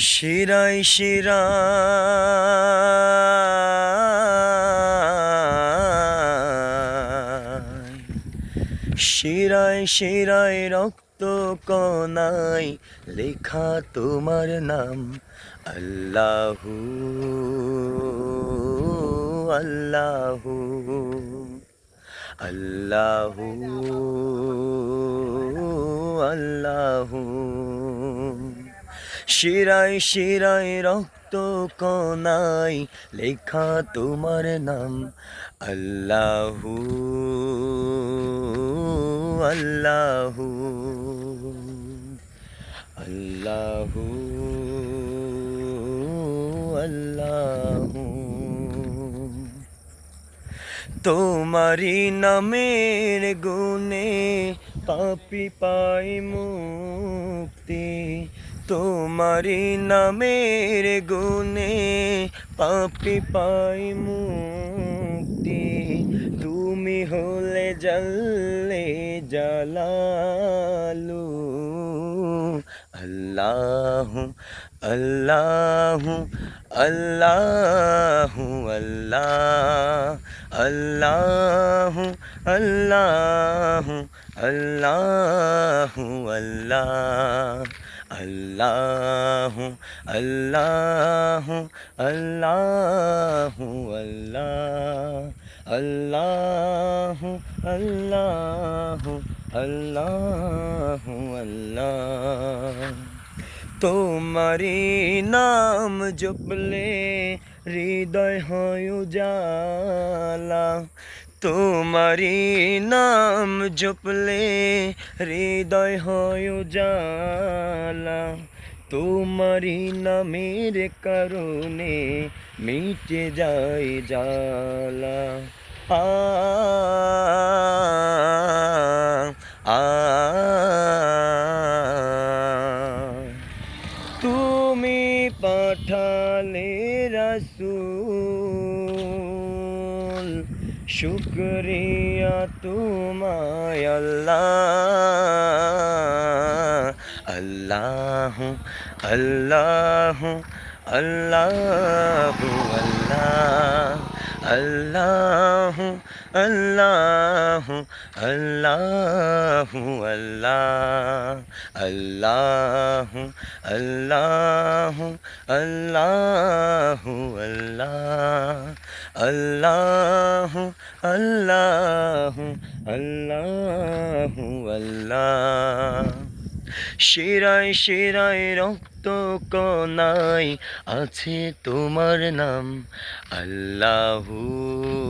শিরায় শিরায় শিরায় শিরায় রক্ত কনাই লেখা তোমার নাম আল্লাহু আল্লাহু আল্লাহু আল্লাহু শিরায় শিরায় রক্ত কনাই লেখা তোমার নাম। আল্লাহু আল্লাহু আল্লাহু আল্লাহু। তোমারি নামের গুণে পাপি পাই মুক্তি। তোমারি নামের গুণে পাপি পাই মুক্তি। তুমি হলে জল্লে জালালু। আল্লাহ আল্লাহ আল্লাহ আল্লাহ আল্লাহ আল্লাহ। আল্লাহ আল্লাহ আল্লাহ আল্লাহ আল্লাহ আল্লাহ আল্লাহ আল্লাহ আল্লাহ আল্লাহ। তোমারি নাম জপলে হৃদয় হয় উজালা তোমারি নাম জপলে হৃদয় হয় উজালা তোমারি নামের কারণে মিটে যায় জালা আ আ পাঠালে রসুল শুক্রিয়া তোমায় আল্লাহ। আল্লাহ আল্লাহ আল্লাহ আল্লাহ আল্লাহ আল্লাহ আল্লাহ আল্লাহ আল্লাহ আল্লাহ আল্লাহ আল্লাহ আল্লাহ আল্লাহ শিরায় শিরায় রক্ত কনাই আছে তোমার নাম, আল্লাহু।